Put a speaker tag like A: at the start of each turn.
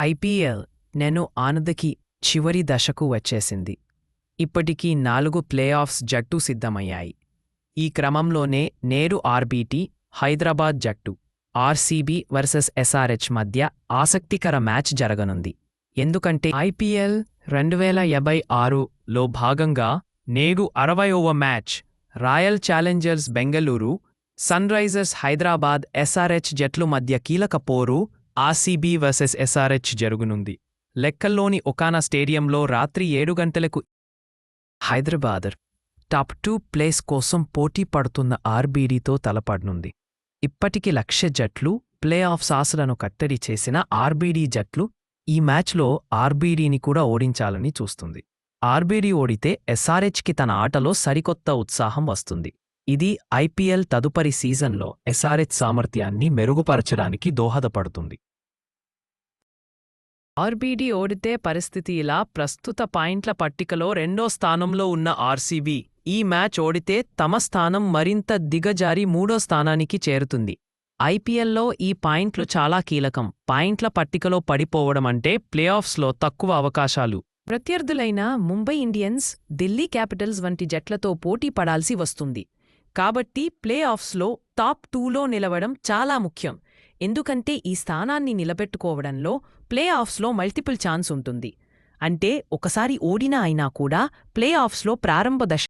A: IPL నేను ఆనందకి చివరి దశకు వచ్చేసింది. ఇప్పటికీ నాలుగు ప్లే ఆఫ్స్ జట్టు సిద్ధమయ్యాయి. ఈ క్రమంలోనే నేరు ఆర్బీటీ హైదరాబాద్ జట్టు ఆర్సీబీ వర్సెస్ ఎస్ఆర్హెచ్ మధ్య ఆసక్తికర మ్యాచ్ జరగనుంది. ఎందుకంటే ఐపీఎల్ రెండు వేల యాభై ఆరులో భాగంగా నేడు అరవయవ match Royal Challengers Bengaluru Sun Risers Hyderabad SRH జట్లు మధ్య కీలక పోరు ఆర్సీబీ వర్సెస్ ఎస్ఆర్హెచ్ జరుగునుంది. లెక్కల్లోని ఒకానా స్టేడియంలో రాత్రి ఏడు గంటలకు హైదరాబాద్ టాప్ టూ ప్లేస్ కోసం పోటీ పడుతున్న ఆర్బీడీతో తలపడనుంది. ఇప్పటికి లక్ష జట్లు ప్లే ఆఫ్ సాసులను కట్టడి చేసిన ఆర్బీడీ జట్లు ఈ మ్యాచ్లో ఆర్బీడీని కూడా ఓడించాలని చూస్తుంది. ఆర్బీడీ ఓడితే ఎస్ఆర్హెచ్కి తన ఆటలో సరికొత్త ఉత్సాహం వస్తుంది. ఇది ఐపీఎల్ తదుపరి సీజన్లో ఎస్ఆర్హెచ్ సామర్థ్యాన్ని మెరుగుపరచడానికి దోహదపడుతుంది. ఆర్బీడీ ఓడితే పరిస్థితి ఇలా ప్రస్తుత పాయింట్ల పట్టికలో రెండో స్థానంలో ఉన్న ఆర్సీబీ ఈ మ్యాచ్ ఓడితే తమ స్థానం మరింత దిగజారి మూడో స్థానానికి చేరుతుంది. ఐపీఎల్లో ఈ పాయింట్లు చాలా కీలకం. పాయింట్ల పట్టికలో పడిపోవడం అంటే ప్లేఆఫ్స్లో తక్కువ అవకాశాలు. ప్రత్యర్థులైన ముంబై ఇండియన్స్ ఢిల్లీ క్యాపిటల్స్ వంటి జట్లతో పోటీ పడాల్సి వస్తుంది. కాబట్టి ప్లే ఆఫ్స్లో టాప్ టూలో నిలవడం చాలా ముఖ్యం. ఎందుకంటే ఈ స్థానాన్ని నిలబెట్టుకోవడంలో ప్లే ఆఫ్స్లో మల్టిపుల్ ఛాన్స్ ఉంటుంది. అంటే ఒకసారి ఓడినా అయినా కూడా ప్లే ఆఫ్స్లో ప్రారంభ దశ